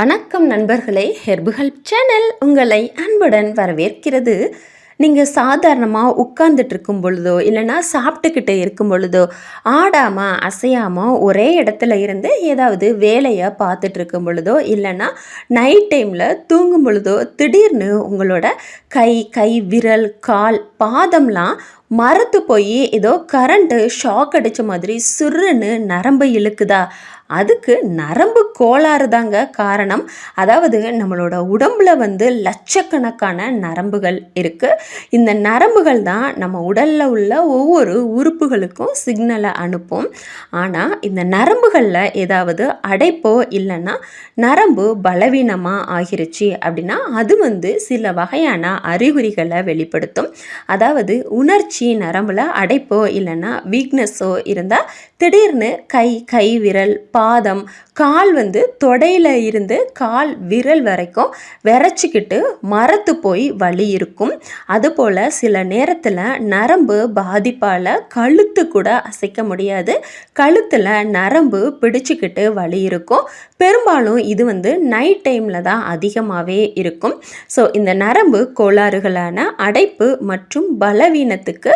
வணக்கம் நண்பர்களே ஹெர்புகல் சேனல் உங்களை அன்புடன் வரவேற்கிறது. நீங்கள் சாதாரணமாக உட்கார்ந்துட்டு இருக்கும் பொழுதோ இல்லைன்னா சாப்பிட்டுக்கிட்டு இருக்கும் பொழுதோ ஆடாமல் அசையாமல் ஒரே இடத்துல இருந்து ஏதாவது வேலையை பார்த்துட்டு இருக்கும் பொழுதோ இல்லைன்னா நைட் டைமில் தூங்கும் பொழுதோ திடீர்னு உங்களோட கை கை விரல் கால் பாதம்லாம் மரத்து போய் ஏதோ கரண்ட்டு ஷாக் அடித்த மாதிரி சுருன்னு நரம்பு இழுக்குதா? அதுக்கு நரம்பு கோளாறு தாங்க காரணம். அதாவது நம்மளோட உடம்புல வந்து லட்சக்கணக்கான நரம்புகள் இருக்குது இந்த நரம்புகள் தான் நம்ம உடலில் உள்ள ஒவ்வொரு உறுப்புகளுக்கும் சிக்னலை அனுப்பும். ஆனால் இந்த நரம்புகளில் ஏதாவது அடைப்போ இல்லைன்னா நரம்பு பலவீனமாக ஆகிருச்சு அப்படின்னா அது வந்து சில வகையான அறிகுறிகளை வெளிப்படுத்தும். அதாவது உணர்ச்சி நரம்பில் அடைப்போ இல்லைன்னா வீக்னஸோ இருந்தால் திடீர்னு கை கை விரல் பாதம் கால் வந்து தொடையில் இருந்து கால் விரல் வரைக்கும் விரைச்சிக்கிட்டு மரத்து போய் வலி இருக்கும். அதுபோல் சில நேரத்தில் நரம்பு பாதிப்பால் கழுத்து கூட அசைக்க முடியாது. கழுத்தில் நரம்பு பிடிச்சிக்கிட்டு வலி இருக்கும். பெரும்பாலும் இது வந்து நைட் டைமில் தான் அதிகமாகவே இருக்கும். ஸோ இந்த நரம்பு கோளாறுகளான அடைப்பு மற்றும் பலவீனத்துக்கு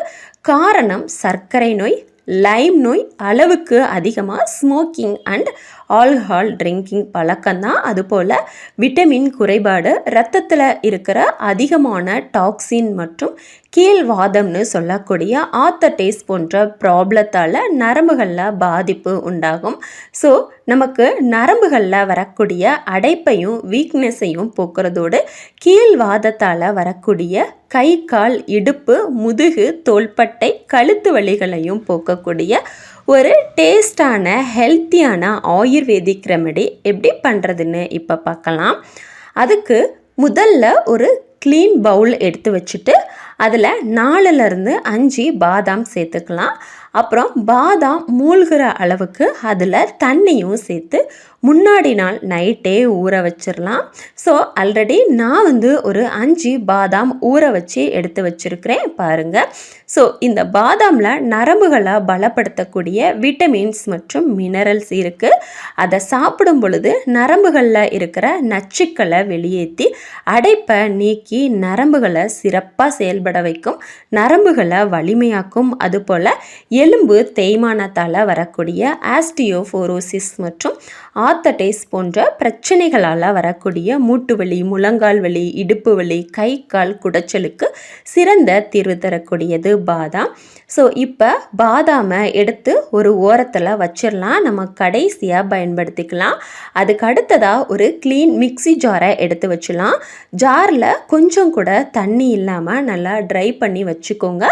காரணம் சர்க்கரை நோய் லைம் நோய் அளவுக்கு அதிகமாக ஸ்மோக்கிங் அண்ட் ஆல்கஹால் ட்ரிங்கிங் பழக்கம்தான் அதுபோல் விட்டமின் குறைபாடு ரத்தத்தில் இருக்கிற அதிகமான டாக்ஸின் மற்றும் கீழ்வாதம்னு சொல்லக்கூடிய ஆத்தடேஸ் போன்ற ப்ராப்ளத்தால் நரம்புகளில் பாதிப்பு உண்டாகும். ஸோ நமக்கு நரம்புகளில் வரக்கூடிய அடைப்பையும் வீக்னஸையும் போக்குறதோடு கீழ்வாதத்தால் வரக்கூடிய கை கால் இடுப்பு முதுகு தோள்பட்டை கழுத்து வலிகளையும் போக்கக்கூடிய ஒரு டேஸ்டான ஹெல்த்தியான ஆயுர்வேதிக் ரெமெடி எப்படி பண்ணுறதுன்னு இப்போ பார்க்கலாம் அதுக்கு முதல்ல ஒரு க்ளீன் பவுல் எடுத்து வச்சுட்டு அதில் நாலுலேருந்து அஞ்சு பாதாம் சேர்த்துக்கலாம். அப்புறம் பாதாம் மூழ்கிற அளவுக்கு அதில் தண்ணியும் சேர்த்து முன்னாடி நாள் நைட்டே ஊற வச்சிடலாம் ஸோ ஆல்ரெடி நான் வந்து ஒரு அஞ்சு பாதாம் ஊற வச்சு எடுத்து வச்சுருக்கிறேன் பாருங்கள் ஸோ இந்த பாதாமில் நரம்புகளை பலப்படுத்தக்கூடிய விட்டமின்ஸ் மற்றும் மினரல்ஸ் இருக்குது அதை சாப்பிடும் பொழுது நரம்புகளில் இருக்கிற நச்சுக்களை வெளியேற்றி அடைப்பை நீக்கி நரம்புகளை சிறப்பாக செயல்பட வைக்கும் நரம்புகளை வலிமையாக்கும். அதுபோல் எலும்பு தேய்மானத்தால் வரக்கூடிய ஆஸ்டியோஃபோரோசிஸ் மற்றும் ஆத்தடைஸ் போன்ற பிரச்சனைகளால் வரக்கூடிய மூட்டு வலி முழங்கால் வலி இடுப்பு வலி கை கால் குடைச்சலுக்கு சிறந்த தீர்வு தரக்கூடியது பாதாம். ஸோ இப்போ பாதாமை எடுத்து ஒரு ஓரத்தில் வச்சிடலாம் நம்ம கடைசியாக பயன்படுத்திக்கலாம். அதுக்கு அடுத்ததாக ஒரு க்ளீன் மிக்சி ஜாரை எடுத்து வச்சிடலாம். ஜாரில் கொஞ்சம் கூட தண்ணி இல்லாமல் நல்லா ட்ரை பண்ணி வச்சுக்கோங்க.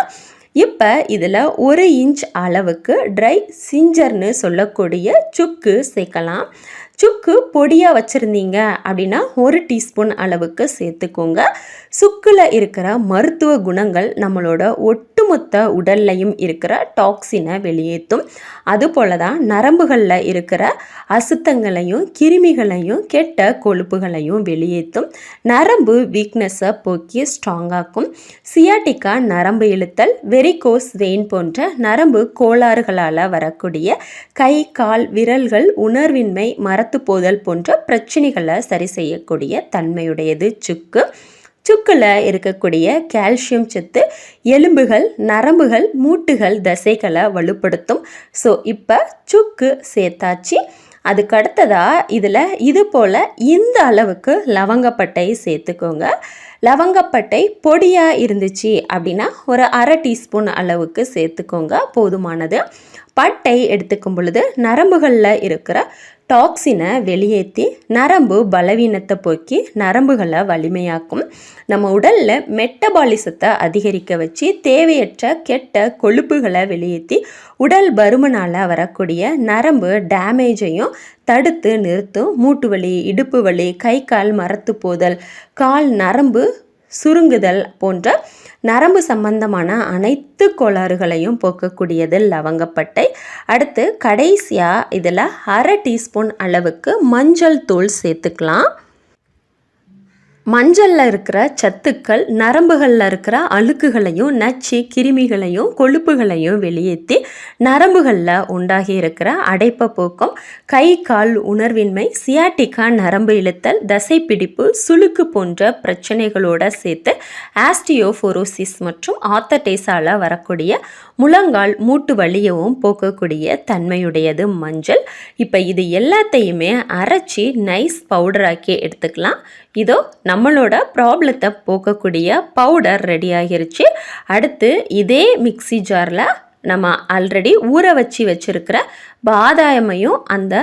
இப்போ இதில் ஒரு இன்ச் அளவுக்கு ட்ரை சிஞ்சர்னு சொல்லக்கூடிய சுக்கு சேர்க்கலாம். சுக்கு பொடியாக வச்சுருந்தீங்க அப்படின்னா ஒரு டீஸ்பூன் அளவுக்கு சேர்த்துக்கோங்க. சுக்கில் இருக்கிற மருத்துவ குணங்கள் நம்மளோட ஒட்டுமொத்த உடல்லையும் இருக்கிற டாக்ஸினை வெளியேற்றும் அதுபோல தான் நரம்புகளில் இருக்கிற அசுத்தங்களையும் கிருமிகளையும் கெட்ட கொழுப்புகளையும் வெளியேற்றும் நரம்பு வீக்னஸை போக்கி ஸ்ட்ராங்காக்கும் சியாட்டிக்கா நரம்பு இழுத்தல் வெரிகோஸ் வெயின் போன்ற நரம்பு கோளாறுகளால் வரக்கூடிய கை கால் விரல்கள் உணர்வின்மை மரத்து போதல் போன்ற பிரச்சனைகளை சரி செய்யக்கூடிய தன்மையுடையது சுக்கு. சுக்கில் இருக்கக்கூடிய கால்சியம் சத்து எலும்புகள் நரம்புகள் மூட்டுகள் தசைகளை வலுப்படுத்தும். ஸோ இப்போ சுக்கு சேர்த்தாச்சு. அதுக்கு அடுத்ததாக இதில் இது போல் இந்த அளவுக்கு லவங்கப்பட்டை சேர்த்துக்கோங்க. லவங்கப்பட்டை பொடியாக இருந்துச்சு அப்படின்னா ஒரு அரை டீஸ்பூன் அளவுக்கு சேர்த்துக்கோங்க போதுமானது. பட்டை எடுத்துக்கும் பொழுது நரம்புகளில் இருக்கிற டாக்ஸினை வெளியேற்றி நரம்பு பலவீனத்தை போக்கி நரம்புகளை வலிமையாக்கும். நம்ம உடலில் மெட்டபாலிசத்தை அதிகரிக்க வச்சு தேவையற்ற கெட்ட கொழுப்புகளை வெளியேற்றி உடல் பருமனால் வரக்கூடிய நரம்பு டேமேஜையும் தடுத்து நிறுத்தும். மூட்டு வலி இடுப்பு வலி கை கால் மரத்து போதல் கால் நரம்பு சுருங்குதல் போன்ற நரம்பு சம்பந்தமான அனைத்து கோளாறுகளையும் போக்கக்கூடியது லவங்கப்பட்டை. அடுத்து கடைசியாக இதில் அரை டீஸ்பூன் அளவுக்கு மஞ்சள் தூள் சேர்த்துக்கலாம். மஞ்சளில் இருக்கிற சத்துக்கள் நரம்புகளில் இருக்கிற அழுக்குகளையும் நச்சு கிருமிகளையும் கொழுப்புகளையும் வெளியேற்றி நரம்புகளில் உண்டாகி இருக்கிற அடைப்ப போக்கம். கை கால் உணர்வின்மை சியாட்டிக்கா நரம்பு இழுத்தல் தசைப்பிடிப்பு சுளுக்கு போன்ற பிரச்சனைகளோடு சேர்த்து ஆஸ்டியோஃபோரோசிஸ் மற்றும் ஆத்தடேஸால் வரக்கூடிய முழங்கால் மூட்டு வலியவும் போக்கக்கூடிய தன்மையுடையது மஞ்சள். இப்போ இது எல்லாத்தையுமே அரைச்சி நைஸ் பவுடராக்கி எடுத்துக்கலாம். இதோ நம்மளோட ப்ராப்ளத்தை போக்கக்கூடிய பவுடர் ரெடி ஆகிருச்சு. அடுத்து இதே மிக்ஸி ஜாரில் நம்ம ஆல்ரெடி ஊற வச்சு வச்சுருக்கிற பாதாயமையும் அந்த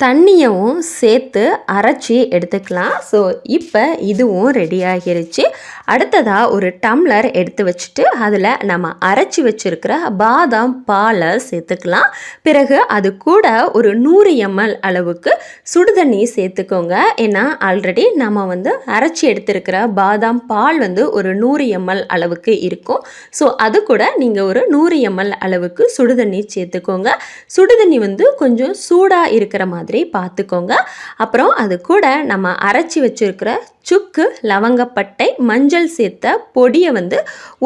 தண்ணியவும் சேர்த்து அரைச்சி எடுத்துக்கலாம். ஸோ இப்போ இதுவும் ரெடி ஆகிருச்சு. அடுத்ததாக ஒரு டம்ளர் எடுத்து வச்சுட்டு அதில் நம்ம அரைச்சி வச்சுருக்கிற பாதாம் பாலை சேர்த்துக்கலாம். பிறகு அது கூட ஒரு நூறு எம்எல் அளவுக்கு சுடுதண்ணி சேர்த்துக்கோங்க. ஏன்னா ஆல்ரெடி நம்ம வந்து அரைச்சி எடுத்துருக்கிற பாதாம் பால் வந்து ஒரு நூறு எம்எல் அளவுக்கு இருக்கும். ஸோ அது கூட நீங்கள் ஒரு நூறு எம்எல் அளவுக்கு சுடுதண்ணி சேர்த்துக்கோங்க. சுடுதண்ணி வந்து கொஞ்சம் சூடாக இருக்கிற மாதிரி மாதிரி பார்த்துக்கோங்க. அப்புறம் அது கூட நம்ம அரைச்சி வச்சுருக்கிற சுக்கு லவங்கப்பட்டை மஞ்சள் சேர்த்த பொடியை வந்து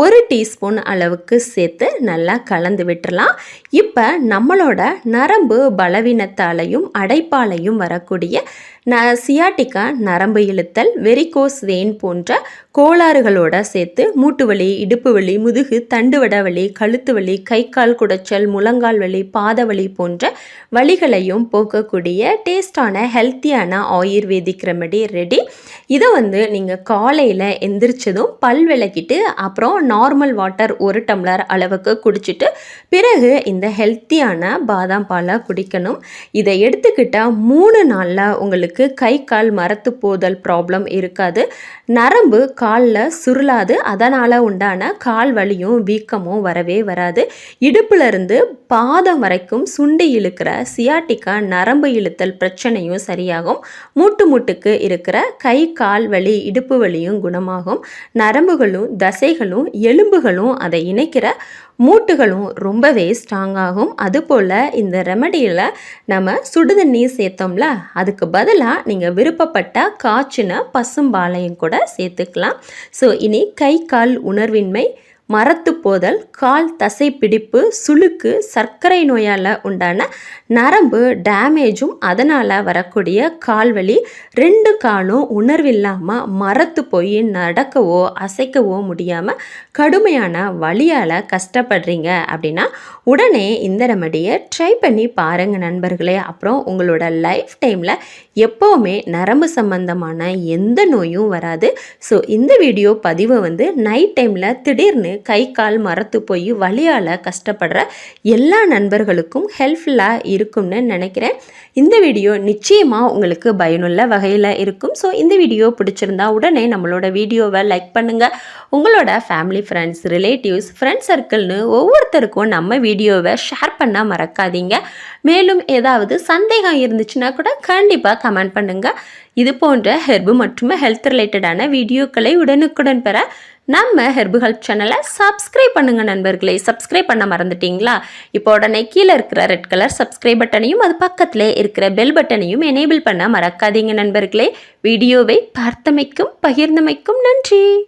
ஒரு டீஸ்பூன் அளவுக்கு சேர்த்து நல்லா கலந்து விட்டுறலாம். இப்போ நம்மளோட நரம்பு பலவீனத்தாலையும் அடைப்பாலையும் வரக்கூடிய ந சியாட்டிக்கா நரம்பு இழுத்தல் வெரிகோஸ் வெயின் போன்ற கோளாறுகளோட சேர்த்து மூட்டு வலி இடுப்பு வலி முதுகு தண்டுவட வலி கழுத்து வலி கை கால் குடைச்சல் முழங்கால் வலி பாத வலி போன்ற வலிகளையும் போக்கக்கூடிய டேஸ்டான ஹெல்த்தியான ஆயுர்வேதிக் ரெமெடி ரெடி. இதை வந்து நீங்கள் காலையில் எந்திரிச்சதும் பல் விளக்கிட்டு அப்புறம் நார்மல் வாட்டர் ஒரு டம்ளர் அளவுக்கு குடிச்சிட்டு பிறகு இந்த ஹெல்த்தியான பாதாம் பாலை குடிக்கணும். இதை எடுத்துக்கிட்டால் மூணு நாளில் உங்களுக்கு கை கால் மரத்து போதல் ப்ராப்ளம் இருக்காது. நரம்பு காலில் சுருளாது. அதனால் உண்டான கால் வலியும் வீக்கமும் வரவே வராது. இடுப்புலேருந்து பாதம் வரைக்கும் சுண்டி இழுக்கிற சியாட்டிக்கா நரம்பு இழுத்தல் பிரச்சனையும் சரியாகும். மூட்டு மூட்டுக்கு இருக்கிற கை கால் வலி இடுப்பு வலியும் குணமாகும். நரம்புகளும் தசைகளும் எலும்புகளும் அதை இணைக்கிற மூட்டுகளும் ரொம்பவே ஸ்ட்ராங்காகும் அதுபோல் இந்த ரெமடியில் நம்ம சுடுதண்ணி சேர்த்தோம்ல அதுக்கு பதிலாக நீங்கள் விருப்பப்பட்ட காய்ச்சின பசும்பாலையும் கூட சேர்த்துக்கலாம். ஸோ இனி கை கால் உணர்வின்மை மரத்து போதல் கால் தசை பிடிப்பு சுளுக்கு சர்க்கரை நோயால் உண்டான நரம்பு டேமேஜும் அதனால் வரக்கூடிய கால்வலி ரெண்டு காலும் உணர்வில்லாமல் மரத்து போய் நடக்கவோ அசைக்கவோ முடியாமல் கடுமையான வழியால் கஷ்டப்படுறீங்க அப்படின்னா உடனே இந்த ரெமடியை ட்ரை பண்ணி பாருங்கள் நண்பர்களே. அப்புறம் உங்களோட லைஃப் டைமில் எப்போவுமே நரம்பு சம்பந்தமான எந்த நோயும் வராது. ஸோ இந்த வீடியோ பதிவை வந்து நைட் டைமில் திடீர்னு கை கால் மரத்து போய் வழியால் கஷ்டப்படுற எல்லா நண்பர்களுக்கும் ஹெல்ப்ஃபுல்லாக இருக்கும்னு நினைக்கிறேன். இந்த வீடியோ நிச்சயமாக உங்களுக்கு பயனுள்ள வகையில் இருக்கும். ஸோ இந்த வீடியோ பிடிச்சிருந்தா உடனே நம்மளோட வீடியோவை லைக் பண்ணுங்கள் உங்களோட ஃபேமிலி ஃப்ரெண்ட்ஸ் ரிலேட்டிவ்ஸ் ஃப்ரெண்ட்ஸ் சர்க்கிள்னு ஒவ்வொருத்தருக்கும் நம்ம வீடியோவை ஷேர் பண்ண மறக்காதீங்க. மேலும் ஏதாவது சந்தேகம் இருந்துச்சுன்னா கூட கண்டிப்பாக கமெண்ட் பண்ணுங்கள் இது போன்ற ஹெர்பு மற்றும் ஹெல்த் ரிலேட்டடான வீடியோக்களை உடனுக்குடன் பெற நம்ம ஹெர்பு ஹெல்ப் சேனலை சப்ஸ்கிரைப் பண்ணுங்கள் நண்பர்களே. சப்ஸ்கிரைப் பண்ண மறந்துட்டீங்களா? இப்போ உடனே கீழே இருக்கிற ரெட் கலர் சப்ஸ்கிரைப் பட்டனையும் அது பக்கத்தில் இருக்கிற பெல் பட்டனையும் எனேபிள் பண்ண மறக்காதீங்க நண்பர்களே. வீடியோவை பார்த்தமைக்கும் பகிர்ந்தமைக்கும் நன்றி.